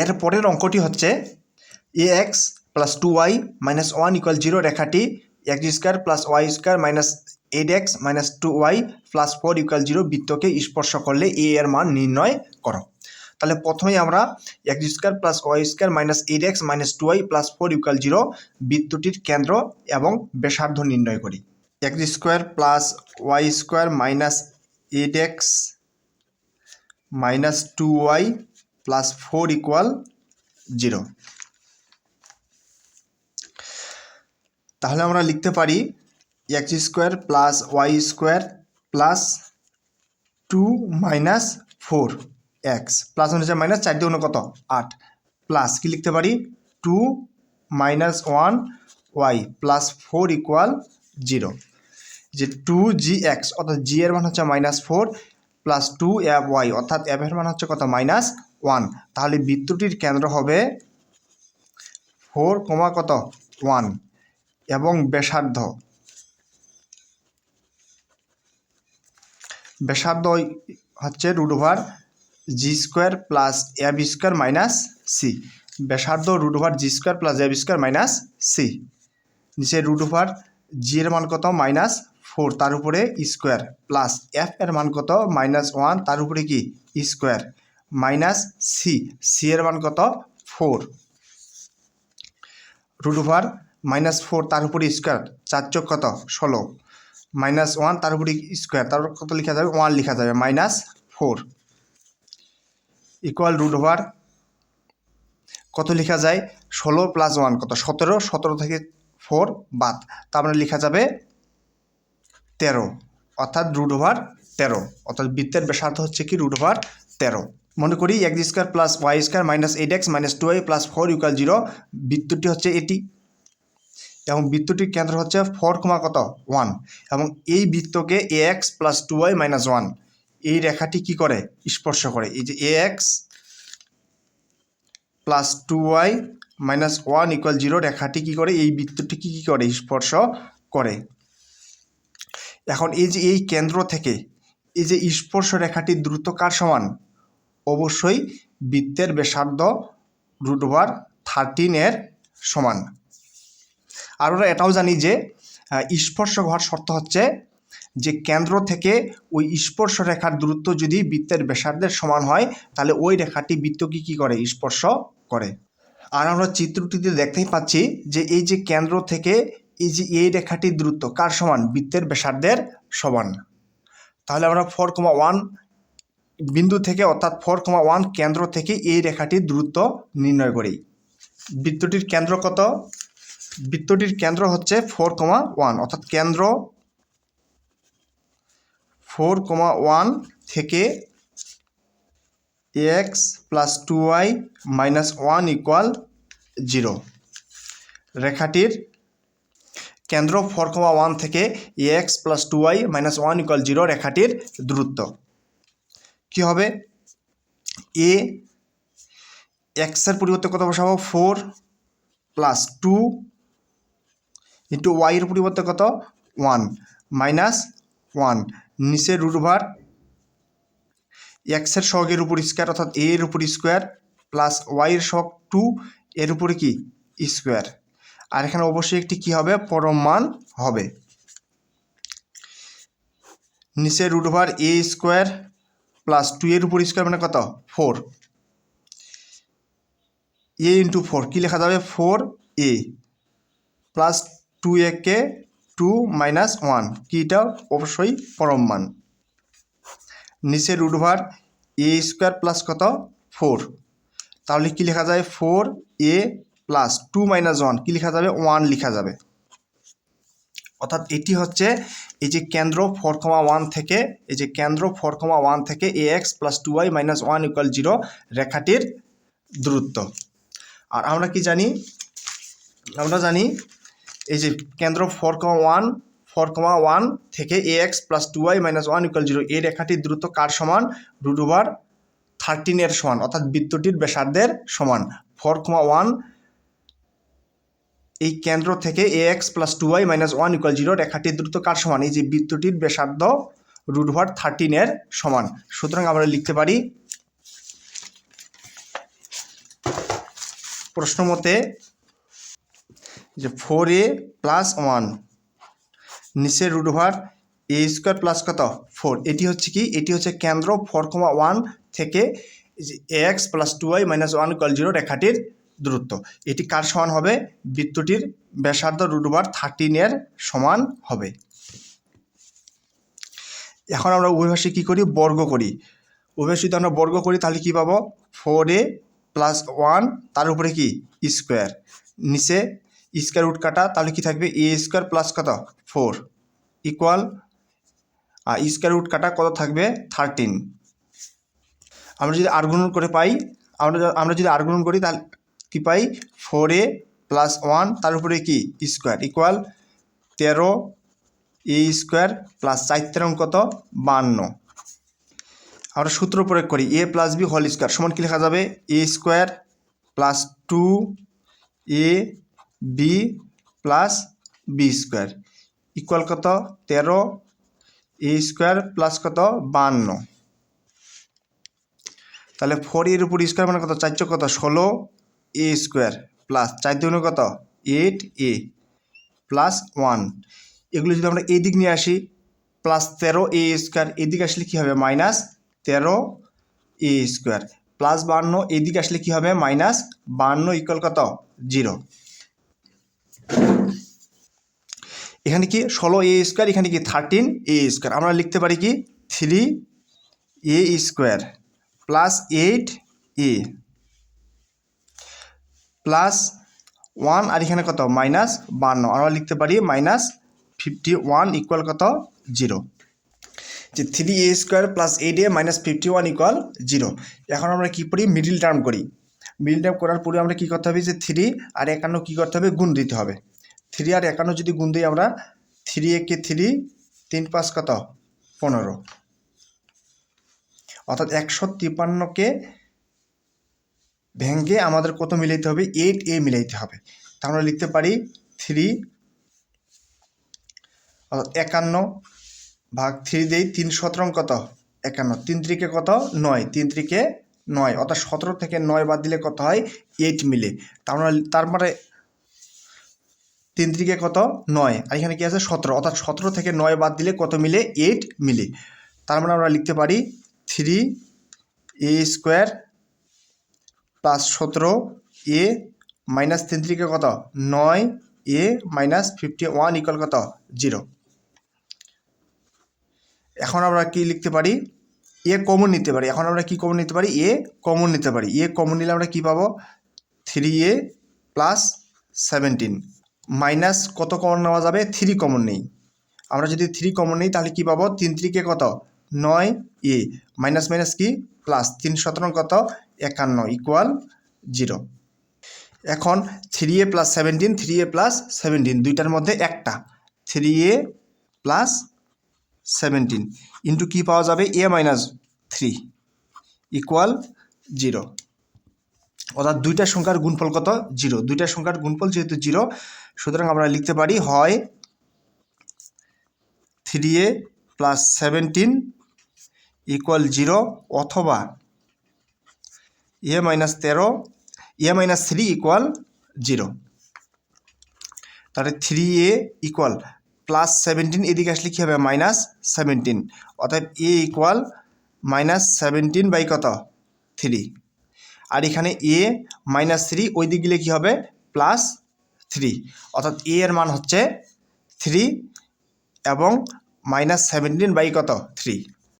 এর পরের অঙ্কটি হচ্ছে a x plus two y minus one equal zero রেখাটি x square plus y square minus eight x minus two y plus four equal zero বৃত্তকে স্পর্শ করলে এ এর মান নির্ণয় করো। তাহলে প্রথমেই আমরা x square plus y square minus eight x minus two y plus four equal zero বৃত্তটির কেন্দ্র এবং ব্যাসার্ধ নির্ণয় করি। X square plus y square minus eight x minus two y plus four equal zero তাহলে আমরা লিখতে পারি x square plus y square plus two minus four x plus হচ্ছে মাইনাস চার দিয়ে কত? আট। প্লাস কি লিখতে পারি? Two minus one y plus four equal zero যে টু জি এক্স অর্থাৎ জি এর মান হচ্ছে minus four plus two f y অর্থাৎ এফ এর মান হচ্ছে কত? মাইনাস ওয়ান তাহলে বৃত্তটির কেন্দ্র হবে ফোর কমা কত? ওয়ান এবং ব্যাসার্ধ। ব্যাসার্ধ হচ্ছে root over g square plus f square minus c ব্যাসার্ধ root over g square plus f square minus c নিচে রুট ওভার জি এর মান কত? মাইনাস ফোর তার উপরে স্কোয়ার প্লাস এফ এর মান কত? মাইনাস ওয়ান তার উপরে কি? স্কোয়ার মাইনাস সি সি এর মান কত? Four root over minus four তার উপরে স্কোয়ার চার চোখ কত? ষোলো। মাইনাস ওয়ান তার উপরে স্কোয়ার তার কত লেখা যাবে? ওয়ান লেখা যাবে minus four equal root over কত লেখা যায়? ষোলো প্লাস ওয়ান কত? সতেরো সতেরো থেকে ফোর বাদ। তার মানে লেখা যাবে তেরো। অর্থাৎ রুট ওভার তেরো। অর্থাৎ বৃত্তের ব্যাসার্ধ হচ্ছে কি? রুট ওভার তেরো। মনে করি x square plus y square minus eight x minus two y plus four equal zero বৃত্তটি হচ্ছে এটি। এবং বৃত্তটির কেন্দ্র হচ্ছে ফোর কমা কত? ওয়ান এবং এই বৃত্তকে a x plus two y minus one এই রেখাটি কি করে? স্পর্শ করে। এই যে a x plus two y minus one equal zero রেখাটি কী করে? এই বৃত্তটি কী কী করে? স্পর্শ করে। এখন এই যে এই কেন্দ্র থেকে এই যে স্পর্শ রেখাটির দ্রুত কার সমান? অবশ্যই বৃত্তের ব্যাসার্ধ রুট ওভার থার্টিনের সমান। আর ওরা এটাও জানি যে স্পর্শ হওয়ার শর্ত হচ্ছে যে কেন্দ্র থেকে ওই স্পর্শ রেখার দূরত্ব যদি বৃত্তের ব্যাসার্ধের সমান হয়, তাহলে ওই রেখাটি বৃত্তকে কী করে? স্পর্শ করে। আর আমরা চিত্রটিতে দেখতেই পাচ্ছি যে এই যে কেন্দ্র থেকে এই যে এই রেখাটির দূরত্ব কার সমান? বৃত্তের ব্যাসার্ধের সমান। তাহলে আমরা ফোর কমা ওয়ান বিন্দু থেকে অর্থাৎ ফোর কমা ওয়ান কেন্দ্র থেকে এই রেখাটির দূরত্ব নির্ণয় করি। বৃত্তটির কেন্দ্র কত? বৃত্তটির কেন্দ্র হচ্ছে ফোর কমা ওয়ান অর্থাৎ কেন্দ্র ফোর কমা ওয়ান থেকে x plus two y minus one equal zero রেখাটির কেন্দ্র ফোর কমা ওয়ান থেকে x plus two y minus one equal zero রেখাটির দূরত্ব। কী হবে? এ এক্সের পরিবর্তে কত বসাবো? ফোর প্লাস টু ইন্টু ওয়াইয়ের পরিবর্তে কত? ওয়ান মাইনাস ওয়ান নিচে রুট ওভার এক্সের সহগের উপর স্কোয়ার অর্থাৎ এ এর উপর স্কোয়ার প্লাস ওয়াইয়ের সহগ টু এর উপরে কি? স্কোয়ার আর এখানে অবশ্যই একটি কি হবে? পরম মান হবে। নিচে root over a square plus two এর উপর স্কোয়ার মানে কত? ফোর এ ইন্টু ফোর কী লেখা যাবে? Four a plus two a K two minus one কি এটা অবশ্যই পরম মান। নিচে root over a square plus কত? ফোর তাহলে কি লেখা যায়? Four a plus two minus one কী লেখা যাবে? ওয়ান লেখা যাবে। অর্থাৎ এটি হচ্ছে এই যে কেন্দ্র ফোর কমা ওয়ান থেকে, এই যে কেন্দ্র ফোর কমা ওয়ান থেকে a x plus two y minus one equal zero রেখাটির দূরত্ব। আর আমরা কি জানি? আমরা জানি এই যে কেন্দ্র four comma one four comma one থেকে a x plus two y minus one equal zero এই রেখাটির দ্রুত কার সমান? রুট থার্টিনের সমান, অর্থাৎ বৃত্তটির ব্যাসার্ধের সমান। ফোর কমা ওয়ান এই কেন্দ্র থেকে a x plus two y minus one equal zero রেখাটির দ্রুত কার সমান? এই যে বৃত্তটির ব্যাসার্ধ রুট ওভার থার্টিনের সমান। সুতরাং আমরা লিখতে পারি, প্রশ্ন মতে যে ফোর এ প্লাস ওয়ান নিচে root over a square plus কত? ফোর এটি হচ্ছে কি? এটি হচ্ছে কেন্দ্র ফোর কমা ওয়ান থেকে x plus two y minus one equal zero রেখাটির দূরত্ব। এটি কার সমান হবে? বৃত্তটির ব্যাসার্ধ রুট ওভার থার্টিনের সমান হবে। এখন আমরা উভয়ভাষী কী করি? বর্গ করি। উভয়ভাষী যদি আমরা বর্গ করি, তাহলে কী পাবো? ফোর এ প্লাস ওয়ান তার উপরে কি? স্কোয়ার নিচে স্কোয়ার রুট কাটা, তাহলে কি থাকবে? এ স্কোয়ার প্লাস কত? ফোর ইকুয়াল আর স্কোয়ার রুট কাটা কত থাকবে? থার্টিন আমরা যদি আর্গুণ করে পাই, আমরা আমরা যদি আর্গুণ করি, তাহলে কি পাই? ফোর এ প্লাস ওয়ান তার উপরে কি? স্কোয়ার ইকুয়াল তেরো এ স্কোয়ার প্লাস চার কত? বান্ন। আমরা সূত্র প্রয়োগ করি a plus b whole square সমান কি লেখা যাবে? A square plus two a b plus b square equal কত? তেরো এ স্কোয়ার প্লাস কত? বান্ন। তাহলে ফোর এর উপর স্কোয়ার মানে কত? চার চোখ কত? ষোলো। এ স্কোয়ার প্লাস চার দুগুণে কত? এইট এ প্লাস ওয়ান এগুলো যদি আমরা এই দিক নিয়ে আসি প্লাস তেরো এ স্কোয়ার এদিকে আসলে কী হবে? মাইনাস তেরো এ স্কোয়ার প্লাস বান্ন এদিকে আসলে কী হবে? মাইনাস বান্ন ইকুয়াল কত? জিরো এখানে কি ষোলো এ স্কোয়ার এখানে কি থার্টিন এ স্কোয়ার আমরা লিখতে পারি কি? Three a square plus eight a plus one আর এখানে কত? মাইনাস বান্ন। আমরা লিখতে পারি মাইনাস ফিফটি ওয়ান ইকুয়াল কত? জিরো যে three a square plus eight a minus fifty one equal zero এখন আমরা কী করি? মিডিল টার্ম করি। মিডিল টার্ম করার পরে আমরা কী করতে হবে? যে থ্রি আর একান্ন কী করতে হবে? গুণ দিতে হবে। থ্রি আর একান্ন যদি গুণ দিই আমরা থ্রি একে থ্রি তিন পাঁচ কত? পনেরো। অর্থাৎ একশো তিপ্পান্নকে ভেঙ্গে আমাদের কত মিলাইতে হবে এইট এ মিলাইতে হবে। তা আমরা লিখতে পারি থ্রি একান্ন ভাগ থ্রি দেই তিন সতেরো কত? একান্ন। তিন ত্রিকে কত? নয়। তিন ত্রিকে নয়। অর্থাৎ সতেরো থেকে নয় বাদ দিলে কত হয়? এইট মিলে। তার মানে তার মানে তিন ত্রিকে কত? নয়। আর এখানে কি আছে? সতেরো। অর্থাৎ সতেরো থেকে নয় বাদ দিলে কত মিলে? এইট মিলে। তার মানে আমরা লিখতে পারি থ্রি এ স্কোয়ার প্লাস সতেরো এ মাইনাস তিন ত্রিকে কত? নয় a minus fifty one equal কত? জিরো। এখন আমরা কি লিখতে পারি? এ কমন নিতে পারি। এখন আমরা কি কমন নিতে পারি? এ কমন নিতে পারি। এ কমন নিলে আমরা কি পাবো? Three a plus seventeen minus কত কমন নেওয়া যাবে? থ্রি কমন নেই। আমরা যদি থ্রি কমন নিই, তাহলে কি পাবো? তিন ত্রিকে কত? নয় এ। মাইনাস মাইনাস কি? প্লাস তিন সতেরো কত? একান্ন ইকুয়াল জিরো এখন three a plus seventeen three a plus seventeen দুইটার মধ্যে একটা। Three a plus seventeen into কী পাওয়া যাবে? A minus three equal zero অর্থাৎ দুইটা সংখ্যার গুণফল কত? জিরো দুইটা সংখ্যার গুণফল যেহেতু জিরো সুতরাং আমরা লিখতে পারি হয় three a plus seventeen equal zero অথবা এ মাইনাস তেরো a minus three equal zero তাহলে three a equal plus seventeen এদিকে আসলে কী হবে? মাইনাস সেভেন্টিন অর্থাৎ a equal minus seventeen by কত? থ্রি আর এখানে এ মাইনাস থ্রি ওই দিক গেলে কী হবে? প্লাস থ্রি অর্থাৎ এ এর মান হচ্ছে থ্রি এবং মাইনাস সেভেন্টিন বাই কত? থ্রি